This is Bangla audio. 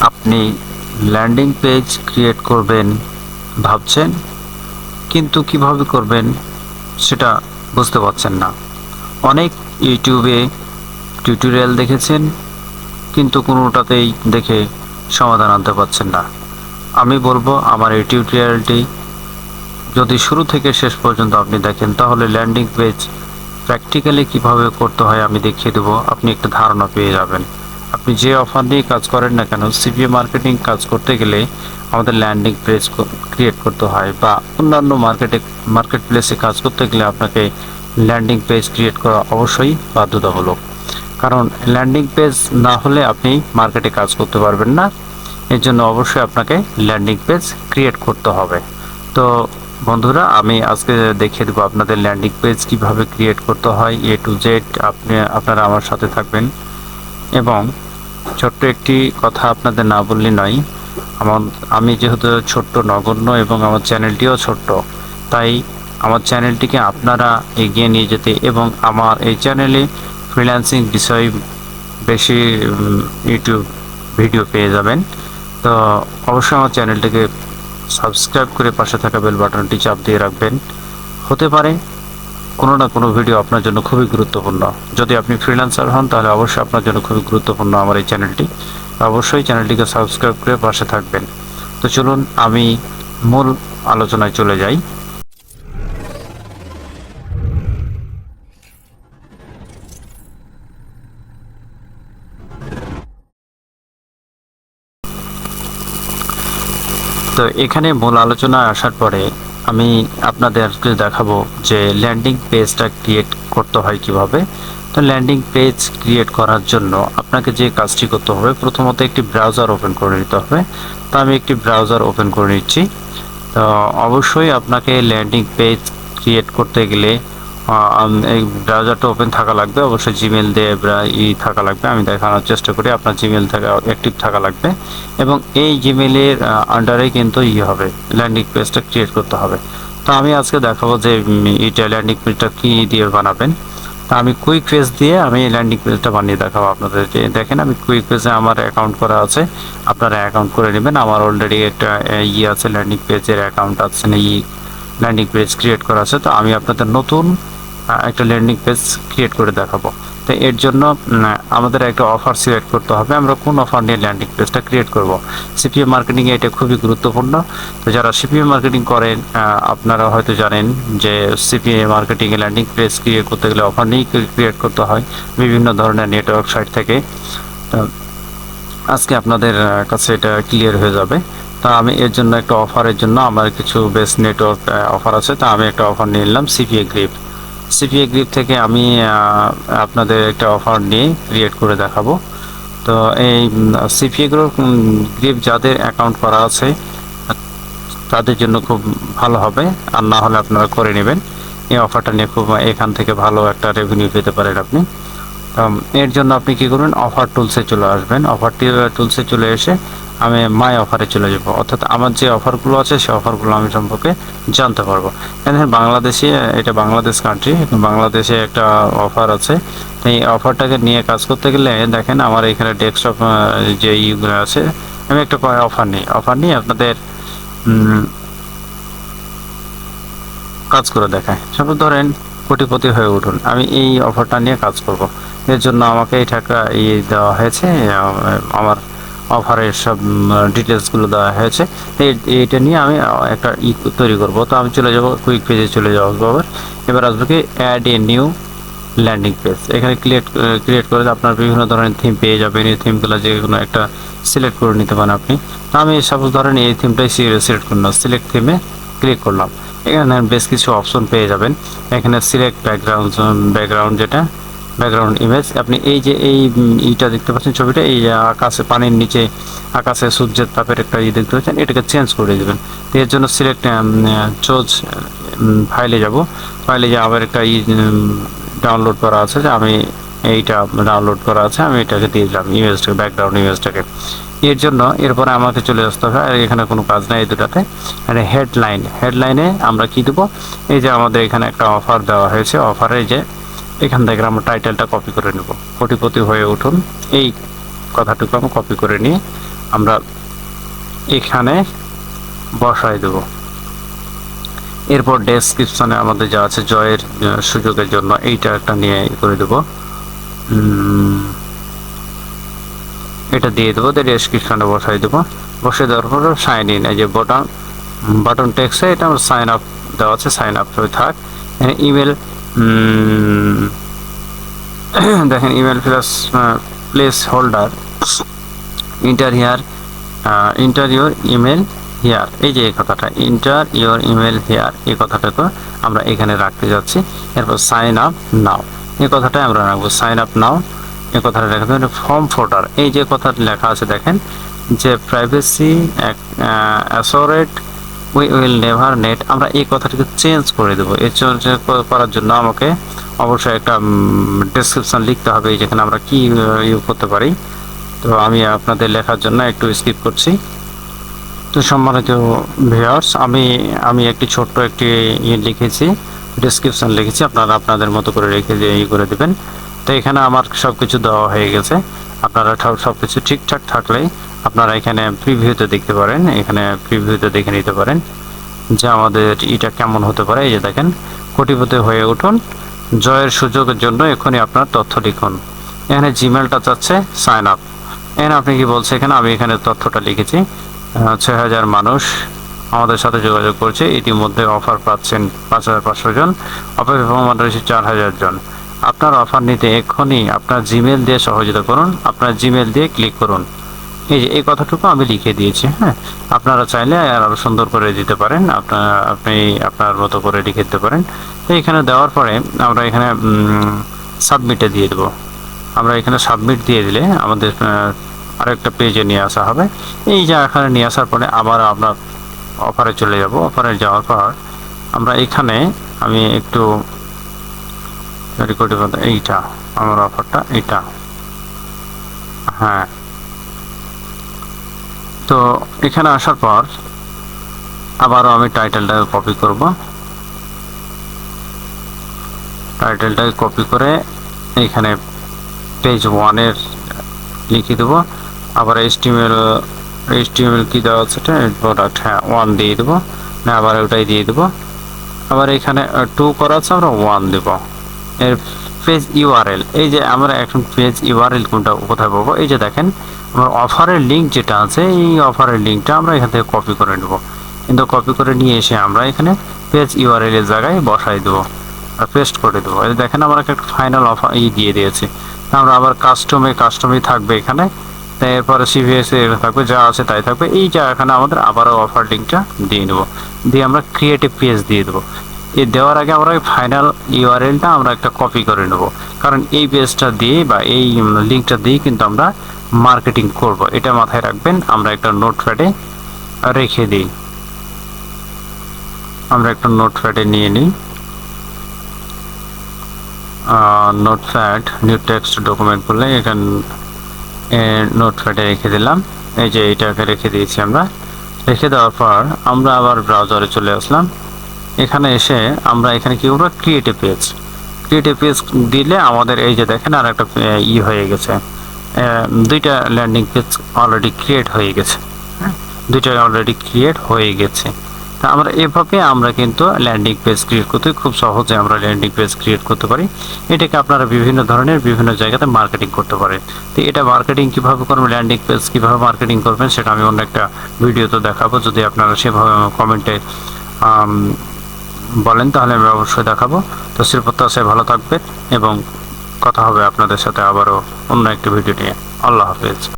আপনি ল্যান্ডিং পেজ ক্রিয়েট করবেন ভাবছেন, কিন্তু কীভাবে করবেন সেটা বুঝতে পারছেন না। অনেক ইউটিউবে টিউটোরিয়াল দেখেছেন, কিন্তু কোনোটাতেই দেখে সমাধান আনতে পারছেন না। আমি বলব, আমার এই টিউটোরিয়ালটি যদি শুরু থেকে শেষ পর্যন্ত আপনি দেখেন, তাহলে ল্যান্ডিং পেজ প্র্যাকটিক্যালি কীভাবে করতে হয় আমি দেখিয়ে দেবো। আপনি একটা ধারণা পেয়ে যাবেন। আপনি যে অফার নিয়ে কাজ করেন না কেন সিপিএ মার্কেটিং কাজ করতে গেলে আমাদের ল্যান্ডিং পেজ ক্রিয়েট করতে হয় বা অন্যান্য মার্কেটে মার্কেট প্লেসে কাজ করতে গেলে আপনাকে ল্যান্ডিং পেজ ক্রিয়েট করা অবশ্যই বাধ্যতামূলক। কারণ ল্যান্ডিং পেজ না হলে আপনি মার্কেটে কাজ করতে পারবেন না। এর জন্য অবশ্যই আপনাকে ল্যান্ডিং পেজ ক্রিয়েট করতে হবে। তো বন্ধুরা, আমি আজকে দেখিয়ে দেবো আপনাদের ল্যান্ডিং পেজ কীভাবে ক্রিয়েট করতে হয় এ টু জেড আপনি আপনারা আমার সাথে থাকবেন। এবং ছোট্ট একটি কথা আপনাদের না বললে নয়। আমার, আমি যেহেতু ছোট্ট নগণ্য এবং আমার চ্যানেলটিও ছোট্ট, তাই আমার চ্যানেলটিকে আপনারা এগিয়ে নিয়ে যেতে এবং আমার এই চ্যানেলে ফ্রিল্যান্সিং বিষয় বেশি ইউটিউব ভিডিও পেয়ে যাবেন। তো অবশ্যই আমার চ্যানেলটিকে সাবস্ক্রাইব করে পাশে থাকা বেল বাটনটি চাপ দিয়ে রাখবেন। হতে পারে কোনো না কোনো ভিডিও আপনার জন্য খুবই গুরুত্বপূর্ণ। যদি আপনি ফ্রিল্যান্সার হন, তাহলে অবশ্যই আপনার জন্য খুবই গুরুত্বপূর্ণ আমার এই চ্যানেলটি অবশ্যই চ্যানেলটিকে সাবস্ক্রাইব করে পাশে থাকবেন। তো চলুন, আমি মূল আলোচনায় চলে যাই। তো এখানে মূল আলোচনায় আসার পরে আমি আপনাদেরকে দেখাবো যে ল্যান্ডিং পেজটা ক্রিয়েট করতে হয় কীভাবে। তো ল্যান্ডিং পেজ ক্রিয়েট করার জন্য আপনাকে যে কাজটি করতে হবে, প্রথমত একটি ব্রাউজার ওপেন করে নিতে হবে। তো আমি একটি ব্রাউজার ওপেন করে নিচ্ছি। তো অবশ্যই আপনাকে ল্যান্ডিং পেজ ক্রিয়েট করতে গেলে এই ব্রাউজারটা ওপেন থাকা লাগবে। অবশ্যই জিমেল দিয়ে ই থাকা লাগবে। আমি দেখানোর চেষ্টা করি। আপনার জিমেল থাকা অ্যাক্টিভ থাকা লাগবে। এবং এই জিমেলের আন্ডারে কিন্তু ই হবে। ল্যান্ডিং পেজটা ক্রিয়েট করতে হবে। তো আমি আজকে দেখাবো যে এইটা ল্যান্ডিং পেজটা কী দিয়ে বানাবেন। তা আমি কুইক পেজ দিয়ে আমি ল্যান্ডিং পেজটা বানিয়ে দেখাবো আপনাদেরকে। দেখেন, আমি কুইক পেজে আমার অ্যাকাউন্ট করা আছে। আপনারা অ্যাকাউন্ট করে নেবেন। আমার অলরেডি একটা ই আছে ল্যান্ডিং পেজের অ্যাকাউন্ট আছে না ই ল্যান্ডিং পেজ ক্রিয়েট করা আছে। তো আমি আপনাদের নতুন একটা ল্যান্ডিং পেজ ক্রিয়েট করে দেখাবো। তো এর জন্য আমাদের একটা অফার সিলেক্ট করতে হবে। আমরা কোন অফার নিয়ে ল্যান্ডিং পেজটা ক্রিয়েট করব? সিপিএম মার্কেটিং এটা খুবই গুরুত্বপূর্ণ। তো যারা সিপিএম মার্কেটিং করেন আপনারা হয়তো জানেন যে সিপিএম মার্কেটিং এ ল্যান্ডিং পেজ ক্রিয়েট করতে গেলে অফার নিয়েই ক্রিয়েট করতে হয় বিভিন্ন ধরনের নেটওয়ার্ক সাইট থেকে। আজকে আপনাদের কাছে এটা ক্লিয়ার হয়ে যাবে। তা আমি এর জন্য একটা অফারের জন্য আমার কিছু বেস্ট নেটওয়ার্ক অফার আছে। তা আমি একটা অফার নিয়ে নিলাম সিপিএ গ্রিপ সিপিএ গ্রিপ থেকে আমি আপনাদের একটা অফার নিয়ে ক্রিয়েট করে দেখাবো। তো এই সিপিএ গ্রুপ গ্রিপ যাদের অ্যাকাউন্ট করা আছে, তাদের জন্য খুব ভালো হবে। আর না হলে আপনারা করে নেবেন। এই অফারটা নিয়ে খুব এখান থেকে ভালো একটা রেভিনিউ পেতে পারেন আপনি। এর জন্য আপনি কি করবেন অফার টুলসে চলে আসবেন। অফার টুলসে চলে এসে আমি মাই অফারে চলে যাব। অর্থাৎ আমার যে অফারগুলো আছে সেই অফারগুলো আমি সম্পর্কে জানতে পারব। এখানে বাংলাদেশে, এটা বাংলাদেশ কান্ট্রি বাংলাদেশে একটা অফার আছে। এই অফারটাকে নিয়ে কাজ করতে গেলে, দেখেন, আমার এখানে ডেস্কটপ যে ইগুলো আছে, আমি একটা অফার নিই। অফার নিয়ে আপনাদের কাজ করে দেখায় সব ধরেন, কোটিপতি হয়ে উঠুন। আমি এই অফারটা নিয়ে কাজ করব। এর জন্য আমাকে এই টাকা ইয়ে দেওয়া হয়েছে, আমার অফারের সব ডিটেলসগুলো দেওয়া হয়েছে। এই- এইটা নিয়ে আমি একটা ই তৈরি করব। তো আমি চলে যাব কুইক পেজে চলে যাব আবার। এবার আসবে কি add a new landing page এখানে ক্রিয়েট ক্রিয়েট করে আপনার বিভিন্ন ধরনের থিম পেয়ে যাবেন। এই থিমগুলো যে কোনো একটা সিলেক্ট করে নিতে পারেন আপনি। আমি সাপোজ ধরেন এই থিমটাই সিলেক্ট করলাম। সিলেক্ট থিমে ক্লিক করলাম। এখানে বেশ কিছু অপশন পেয়ে যাবেন। এখানে সিলেক্ট ব্যাকগ্রাউন্ড ব্যাকগ্রাউন্ড যেটা ব্যাকগ্রাউন্ড ইমেজ আপনি এই যে এই ইটা দেখতে পাচ্ছেন ছবিটা, এই আকাশে, পানির নিচে, আকাশে সূর্যের তাপের একটা ই দেখতে পাচ্ছেন, এটাকে চেঞ্জ করে দেবেন। তো এর জন্য সিলেক্ট চোজ ফাইলে যাব। ফাইলে যে আবার একটা ই ডাউনলোড করা আছে যে আমি এইটা ডাউনলোড করা আছে, আমি এটাকে দিয়ে দিলাম ইমেজটাকে ব্যাকগ্রাউন্ড ইমেজটাকে এর জন্য এরপরে আমাকে চলে আসতে হবে, আর এখানে কোনো কাজ নাই এই দুটাতে। আর হেডলাইন হেডলাইনে আমরা কি দেবো? এই যে আমাদের এখানে একটা অফার দেওয়া হয়েছে অফারে যে এখান থেকে আমরা টাইটেলটা কপি করে নেব। কোটিপতি হয়ে উঠুন। এই কথাটুকু আমি কপি করে নিয়ে আমরা এখানে বসাই দেব। এরপর ডেসক্রিপশনে আমাদের যা আছে জয়ের সুযোগের জন্য এইটা একটা নিয়ে করে দেবো। এটা দিয়ে দেবো ডেসক্রিপশনে বসাই দেবো। বসে দেওয়ার পর সাইন ইন এই যে বটন বাটন টেক্সে এটা আমার সাইন আপ দেওয়া আছে সাইন আপ হয়ে থাক। ইমেল দেখেন email plus placeholder enter here enter your email here এই যে এই কথাটা ইন্টার ইউর ইমেল হিয়ার এই কথাটাকে আমরা এখানে রাখতে যাচ্ছি। এরপর সাইন আপ নাও এই কথাটাই আমরা রাখব সাইন আপ নাও এই কথাটা লেখা হবে ফর্ম ফোটার এই যে কথাটা লেখা আছে দেখেন, যে privacy assured we will never net আমরা এই কথাটিকে চেঞ্জ করে দেবো। এই চেঞ্জ করার জন্য আমাকে অবশ্যই একটা ডেসক্রিপশন লিখতে হবে যেখানে আমরা কি ইউজ করতে পারি। তো আমি আপনাদের লেখার জন্য একটু স্কিপ করছি। তো সম্মানিত ভিউয়ার্স আমি আমি একটি ছোট্ট একটি ইয়ে লিখেছি ডেসক্রিপশন লিখেছি। আপনারা আপনাদের মতো করে রেখে দিয়ে ই করে দেবেন। তো এখানে আমার সব কিছু দেওয়া হয়ে গেছে। আপনারা সব কিছু ঠিকঠাক থাকলেই আপনারা এখানে প্রিভিউতে দেখতে পারেন, এখানে প্রিভিউতে দেখে নিতে পারেন যে আমাদের এটা কেমন হতে পারে। এই যে দেখেন, কোটিপতি হয়ে উঠুন, জয়ের সুযোগের জন্য এখনই আপনার তথ্য লিখুন। এখানে জিমেলটা চাচ্ছে সাইন আপ এখানে আপনি কি বলছে এখানে? আমি এখানে তথ্যটা লিখেছি। ছয় হাজার মানুষ আমাদের সাথে যোগাযোগ করছে। ইতিমধ্যে অফার পাচ্ছেন পাঁচ হাজার পাঁচশো জন। অপেক্ষমান রয়েছে চার হাজার জন। আপনার অফার নিতে এক্ষুনি আপনার জিমেল দিয়ে সহযোগিতা করুন। আপনার জিমেল দিয়ে ক্লিক করুন। এই যে, এই কথাটুকু আমি লিখে দিয়েছি হ্যাঁ। আপনারা চাইলে আরও সুন্দর করে দিতে পারেন আপনার আপনি আপনার মতো করে লিখে দিতে পারেন। তো এখানে দেওয়ার পরে আমরা এখানে সাবমিটে দিয়ে দেবো। আমরা এখানে সাবমিট দিয়ে দিলে আমাদের আরেকটা পেজে নিয়ে আসা হবে। এই যে এখানে নিয়ে আসার পরে আবার আমরা অফারে চলে যাব। অফারে যাওয়ার পর আমরা এখানে আমি একটু রেকর্ডিং এইটা, আমার অফারটা এইটা। হ্যাঁ। তো এখানে আসার পর আবারও আমি টাইটেলটা কপি করব। টাইটেলটাকে কপি করে এখানে পেজ ওয়ানের লিখে দেবো। আবার এইচটিএমএল এইচটিএমএল কি দেওয়া আছে প্রোডাক্ট হ্যাঁ ওয়ান দিয়ে দেবো। না, আবার ওটাই দিয়ে দেবো। আবার এখানে টু করা আছে, আমরা ওয়ান দেবো। এর পেজ ইউআরএল এই যে আমরা এখন পেজ ইউআরএল কোনটা কোথায় পাবো? এই যে দেখেন আমার অফারের লিঙ্ক যেটা আছে, এই অফারের লিঙ্কটা আমরা এখান থেকে কপি করে নেব। কিন্তু কপি করে নিয়ে এসে আমরা এখানে পেজ ইউআরএল এর জায়গায় বসাই দেবো আর পেস্ট করে দেবো। এই দেখেন, আমরা একটা ফাইনাল অফার ই দিয়ে দিয়েছি। আমরা আবার কাস্টমে কাস্টমই থাকবে এখানে। এরপরে সিভিএস এর থাকবে, যা আছে তাই থাকবে। এই যা এখানে আমাদের আবারও অফার লিঙ্কটা দিয়ে দেবো দিয়ে আমরা ক্রিয়েটিভ পেজ দিয়ে দেবো। এই দেওয়ার আগে আমরা ফাইনাল ইউআরএলটা আমরা একটা কপি করে নেব। কারণ এই পেজটা দিয়ে বা এই লিঙ্কটা দিয়ে কিন্তু আমরা মার্কেটিং করব। এটা মাথায় রাখবেন, আমরা একটা নোটপ্যাডে রেখে দিই। আমরা একটা নোটপ্যাডে নিয়ে নিই। নোটপ্যাড নিউ টেক্সট ডকুমেন্ট করলে এখানে নোটপ্যাডে রেখে দিলাম। এই যে এইটাকে রেখে দিয়েছি আমরা। রেখে দেওয়ার পর আমরা আবার ব্রাউজারে চলে আসলাম। এখানে এসে আমরা এখানে কি করব? ক্রিয়েটিভ পেজ ক্রিয়েটিভ পেজ দিলে আমাদের এই যে দেখেন আর একটা ই হয়ে গেছে। দুইটা ল্যান্ডিং পেজ অলরেডি ক্রিয়েট হয়ে গেছে। দুইটা অলরেডি ক্রিয়েট হয়ে গেছে। তা আমরা এভাবে আমরা কিন্তু ল্যান্ডিং পেজ ক্রিয়েট করতে খুব সহজে আমরা ল্যান্ডিং পেজ ক্রিয়েট করতে পারি। এটাকে আপনারা বিভিন্ন ধরনের বিভিন্ন জায়গাতে মার্কেটিং করতে পারেন। তো এটা মার্কেটিং কীভাবে করবেন ল্যান্ডিং পেজ কীভাবে মার্কেটিং করবেন, সেটা আমি অন্য একটা ভিডিওতে দেখাবো। যদি আপনারা সেভাবে কমেন্টে বলেন, তাহলে আমি অবশ্যই দেখাবো। তো শিল্পত্যাশায় ভালো থাকবেন এবং কথা হবে আপনাদের সাথে আবারও অন্য একটি ভিডিও নিয়ে। আল্লাহ হাফেজ।